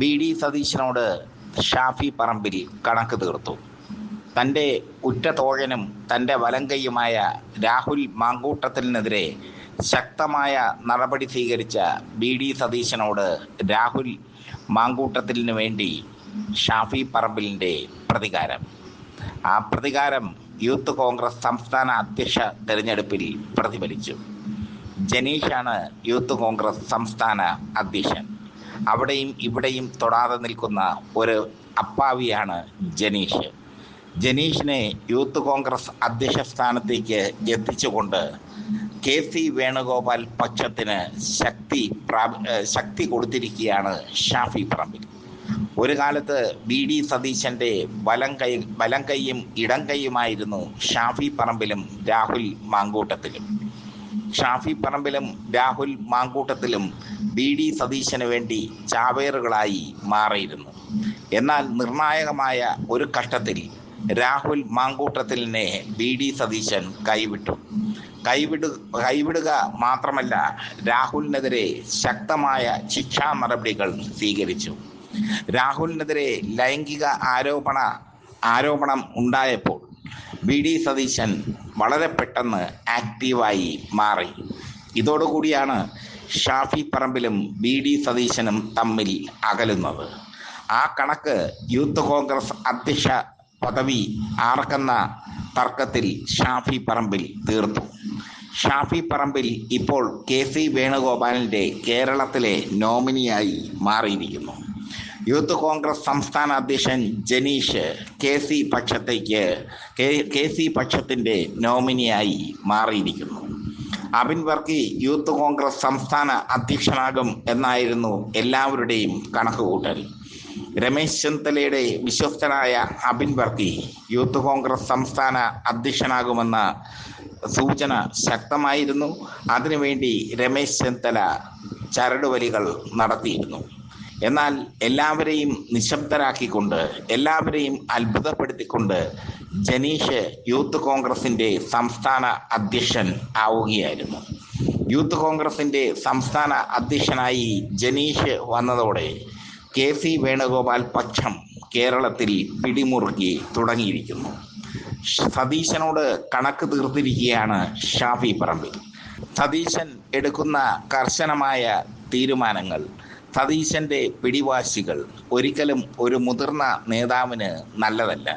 B D സതീശനോട് ഷാഫി പറമ്പിൽ കണക്ക് തീർത്തു. തന്റെ ഉറ്റ തോഴനും തന്റെ വലങ്കയ്യുമായ രാഹുൽ മാങ്കൂട്ടത്തിനെതിരെ ശക്തമായ നടപടി സ്വീകരിച്ച ബി ഡി സതീശനോട് രാഹുൽ മാങ്കൂട്ടത്തിനു വേണ്ടി ഷാഫി പറമ്പിലിന്റെ പ്രതികാരം. ആ പ്രതികാരം യൂത്ത് കോൺഗ്രസ് സംസ്ഥാന അധ്യക്ഷ തെരഞ്ഞെടുപ്പിൽ പ്രതിഫലിച്ചു. ജനീഷാണ് യൂത്ത് കോൺഗ്രസ് സംസ്ഥാന അധ്യക്ഷൻ. അവിടെയും ഇവിടെയും തൊടാതെ നിൽക്കുന്ന ഒരു അപ്പാവിയാണ് ജനീഷ്. ജനീഷിനെ യൂത്ത് കോൺഗ്രസ് അധ്യക്ഷ സ്ഥാനത്തേക്ക് എത്തിച്ചുകൊണ്ട് കെ സി വേണുഗോപാൽ പക്ഷത്തിന് ശക്തി ശക്തി കൊടുത്തിരിക്കുകയാണ് ഷാഫി പറമ്പിൽ. ഒരു കാലത്ത് ബി ഡി സതീശന്റെ വലം കൈ വലം കൈയും ഇടം കൈയുമായിരുന്നു ഷാഫി പറമ്പിലും രാഹുൽ മാങ്കൂട്ടത്തിലും. ഷാഫി പറമ്പിലും രാഹുൽ മാങ്കൂട്ടത്തിലും ബി ഡി സതീശന് വേണ്ടി ചാവേറുകളായി മാറിയിരുന്നു. എന്നാൽ നിർണായകമായ ഒരു ഘട്ടത്തിൽ രാഹുൽ മാങ്കൂട്ടത്തിലിനെ ബി ഡി സതീശൻ കൈവിട്ടു. കൈവിടു കൈവിടുക മാത്രമല്ല രാഹുലിനെതിരെ ശക്തമായ ശിക്ഷാ നടപടികൾ സ്വീകരിച്ചു. രാഹുലിനെതിരെ ലൈംഗിക ആരോപണ ആരോപണം ഉണ്ടായപ്പോൾ ബി ഡി സതീശൻ വളരെ പെട്ടെന്ന് ആക്റ്റീവായി മാറി. ഇതോടുകൂടിയാണ് ഷാഫി പറമ്പിലും ബി ഡി സതീശനും തമ്മിൽ അകലുന്നത്. ആ കണക്ക് യൂത്ത് കോൺഗ്രസ് അധ്യക്ഷ പദവി ആർക്കെന്ന തർക്കത്തിൽ ഷാഫി പറമ്പിൽ തീർത്തു. ഷാഫി പറമ്പിൽ ഇപ്പോൾ കെ സി വേണുഗോപാലിന്റെ കേരളത്തിലെ നോമിനിയായി മാറിയിരിക്കുന്നു. യൂത്ത് കോൺഗ്രസ് സംസ്ഥാന അധ്യക്ഷൻ ജനീഷ് കെ സി പക്ഷത്തേക്ക് കെ സി പക്ഷത്തിന്റെ നോമിനിയായി മാറിയിരിക്കുന്നു. അബിൻ വർക്കി യൂത്ത് കോൺഗ്രസ് സംസ്ഥാന അധ്യക്ഷനാകും എന്നായിരുന്നു എല്ലാവരുടെയും കണക്കുകൂട്ടൽ. രമേശ് ചെന്നിത്തലയുടെ വിശ്വസ്തനായ അബിൻ വർക്കി യൂത്ത് കോൺഗ്രസ് സംസ്ഥാന അധ്യക്ഷനാകുമെന്ന സൂചന ശക്തമായിരുന്നു. അതിനുവേണ്ടി രമേശ് ചെന്നിത്തല ചരടുവലികൾ നടത്തിയിരുന്നു. എന്നാൽ എല്ലാവരെയും നിശബ്ദരാക്കിക്കൊണ്ട് എല്ലാവരെയും അത്ഭുതപ്പെടുത്തിക്കൊണ്ട് ജനീഷ് യൂത്ത് കോൺഗ്രസിന്റെ സംസ്ഥാന അധ്യക്ഷൻ ആവുകയായിരുന്നു. യൂത്ത് കോൺഗ്രസിന്റെ സംസ്ഥാന അധ്യക്ഷനായി ജനീഷ് വന്നതോടെ കെ സി വേണുഗോപാൽ പക്ഷം കേരളത്തിൽ പിടിമുറുക്കി തുടങ്ങിയിരിക്കുന്നു. സതീശനോട് കണക്ക് തീർത്തിരിക്കുകയാണ് ഷാഫി പറമ്പിൽ. സതീശൻ എടുക്കുന്ന കർശനമായ തീരുമാനങ്ങൾ സതീശന്റെ പിടിവാശികൾ ഒരിക്കലും ഒരു മുതിർന്ന നേതാവിന് നല്ലതല്ല.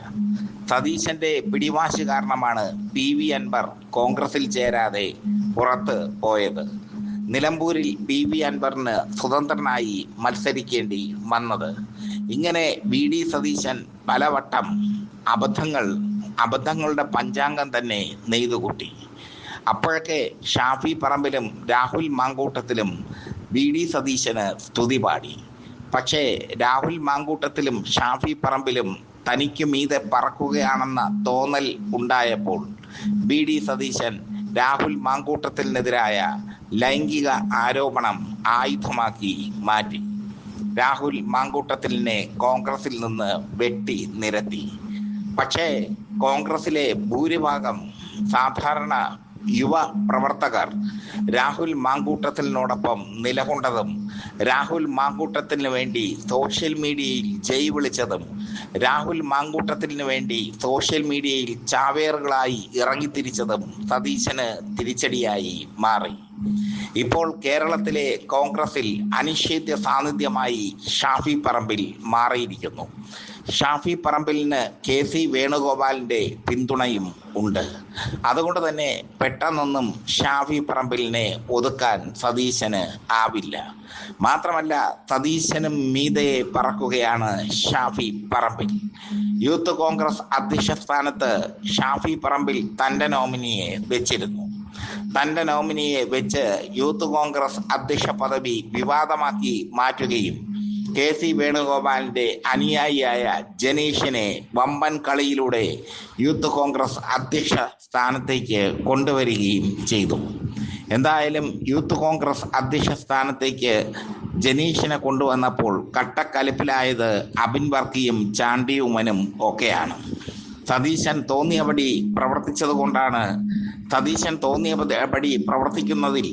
സതീശന്റെ പിടിവാശി കാരണമാണ് പി വി അൻവർ കോൺഗ്രസിൽ ചേരാതെ പുറത്ത് പോയത്. നിലമ്പൂരിൽ പി വി അൻവറിന് സ്വതന്ത്രനായി മത്സരിക്കേണ്ടി വന്നത്. ഇങ്ങനെ വി ഡി സതീശൻ പലവട്ടം അബദ്ധങ്ങൾ അബദ്ധങ്ങളുടെ പഞ്ചാംഗം തന്നെ നെയ്തുകൂട്ടി. അപ്പോഴൊക്കെ ഷാഫി പറമ്പിലും രാഹുൽ മാങ്കൂട്ടത്തിലും വി ഡി സതീശന് സ്തുതി പാടി. പക്ഷേ രാഹുൽ മാങ്കൂട്ടത്തിലും ഷാഫി പറമ്പിലും തനിക്ക് മീതെ പറക്കുകയാണെന്ന തോന്നൽ ഉണ്ടായപ്പോൾ ബി ഡി സതീശൻ രാഹുൽ മാങ്കൂട്ടത്തിനെതിരായ ലൈംഗിക ആരോപണം ആയുധമാക്കി മാറ്റി. രാഹുൽ മാങ്കൂട്ടത്തിലിനെ കോൺഗ്രസിൽ നിന്ന് വെട്ടി നിരത്തി. പക്ഷേ കോൺഗ്രസിലെ ഭൂരിഭാഗം സാധാരണ യുവ പ്രവർത്തകർ രാഹുൽ മാങ്കൂട്ടത്തിനോടൊപ്പം നിലകൊണ്ടതും രാഹുൽ മാങ്കൂട്ടത്തിന് വേണ്ടി സോഷ്യൽ മീഡിയയിൽ ജയ് വിളിച്ചതും രാഹുൽ മാങ്കൂട്ടത്തിന് വേണ്ടി സോഷ്യൽ മീഡിയയിൽ ചാവേറുകളായി ഇറങ്ങിത്തിരിച്ചതും സതീശന് തിരിച്ചടിയായി മാറി. ഇപ്പോൾ കേരളത്തിലെ കോൺഗ്രസിൽ അനിശ്ചിത്യ സാന്നിധ്യമായി ഷാഫി പറമ്പിൽ മാറിയിരിക്കുന്നു. ഷാഫി പറമ്പിലിന് കെ സി വേണുഗോപാലിന്റെ പിന്തുണയും ഉണ്ട്. അതുകൊണ്ട് തന്നെ പെട്ടെന്നൊന്നും ഷാഫി പറമ്പിലിനെ ഒതുക്കാൻ സതീശന് ആവില്ല. മാത്രമല്ല സതീശനും മീതയെ പറക്കുകയാണ് ഷാഫി പറമ്പിൽ. യൂത്ത് കോൺഗ്രസ് അധ്യക്ഷ സ്ഥാനത്ത് ഷാഫി പറമ്പിൽ തന്റെ നോമിനിയെ വെച്ചിരുന്നു. തന്റെ നോമിനിയെ വെച്ച് യൂത്ത് കോൺഗ്രസ് അധ്യക്ഷ പദവി വിവാദമാക്കി മാറ്റുകയും കെ സി വേണുഗോപാലിന്റെ അനുയായിയായ ജനീഷിനെ വമ്പൻ കളിയിലൂടെ യൂത്ത് കോൺഗ്രസ് അധ്യക്ഷ സ്ഥാനത്തേക്ക് കൊണ്ടുവരികയും ചെയ്തു. എന്തായാലും യൂത്ത് കോൺഗ്രസ് അധ്യക്ഷ സ്ഥാനത്തേക്ക് ജനീഷിനെ കൊണ്ടുവന്നപ്പോൾ കട്ടക്കലിപ്പിലായത് അബിൻ വർക്കിയും ചാണ്ടിയുമനും ഒക്കെയാണ്. സതീശൻ തോന്നിയപടി പ്രവർത്തിച്ചത് കൊണ്ടാണ് സതീശൻ തോന്നിയപടി പ്രവർത്തിക്കുന്നതിൽ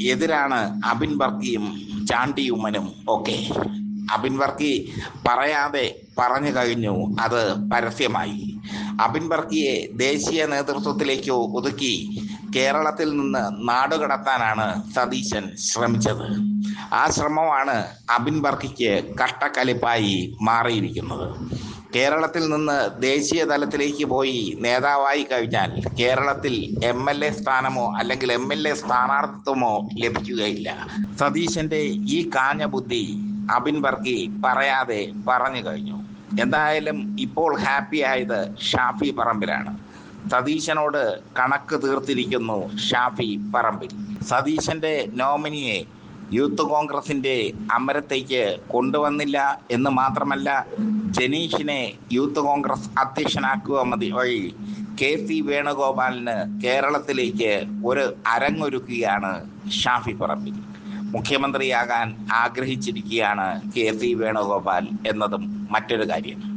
എതിരാണ് അബിൻ വർക്കിയും ചാണ്ടിയുമ്മനും ഒക്കെ. അബിൻ വർക്കി പറയാതെ പറഞ്ഞു കഴിഞ്ഞു അത് പരസ്യമായി. അബിൻ വർക്കിയെ ദേശീയ നേതൃത്വത്തിലേക്ക് ഒതുക്കി കേരളത്തിൽ നിന്ന് നാടുകടത്താനാണ് സതീശൻ ശ്രമിച്ചത്. ആ ശ്രമമാണ് അബിൻ വർക്കിക്ക് കട്ടക്കലിപ്പായി മാറിയിരിക്കുന്നത്. കേരളത്തിൽ നിന്ന് ദേശീയ തലത്തിലേക്ക് പോയി നേതാവായി കഴിഞ്ഞാൽ കേരളത്തിൽ എം എൽ എ സ്ഥാനമോ അല്ലെങ്കിൽ എം എൽ എ സ്ഥാനാർത്ഥിത്വമോ ലഭിക്കുകയില്ല. സതീശന്റെ ഈ കാഞ്ഞ ബുദ്ധി അബിൻ വർക്കി പറയാതെ പറഞ്ഞു കഴിഞ്ഞു. എന്തായാലും ഇപ്പോൾ ഹാപ്പി ആയത് ഷാഫി പറമ്പിലാണ്. സതീശനോട് കണക്ക് തീർത്തിരിക്കുന്നു ഷാഫി പറമ്പിൽ. സതീശന്റെ നോമിനിയെ യൂത്ത് കോൺഗ്രസിന്റെ അമരത്തേക്ക് കൊണ്ടുവന്നില്ല എന്ന് മാത്രമല്ല ജനീഷിനെ യൂത്ത് കോൺഗ്രസ് അധ്യക്ഷനാക്കുക മതി. വഴി കെ സി വേണുഗോപാലിന് കേരളത്തിലേക്ക് ഒരു അരങ്ങൊരുക്കുകയാണ് ഷാഫി പറമ്പിൽ. മുഖ്യമന്ത്രിയാകാൻ ആഗ്രഹിച്ചിരിക്കുകയാണ് കെ സി വേണുഗോപാൽ എന്നതും മറ്റൊരു കാര്യം.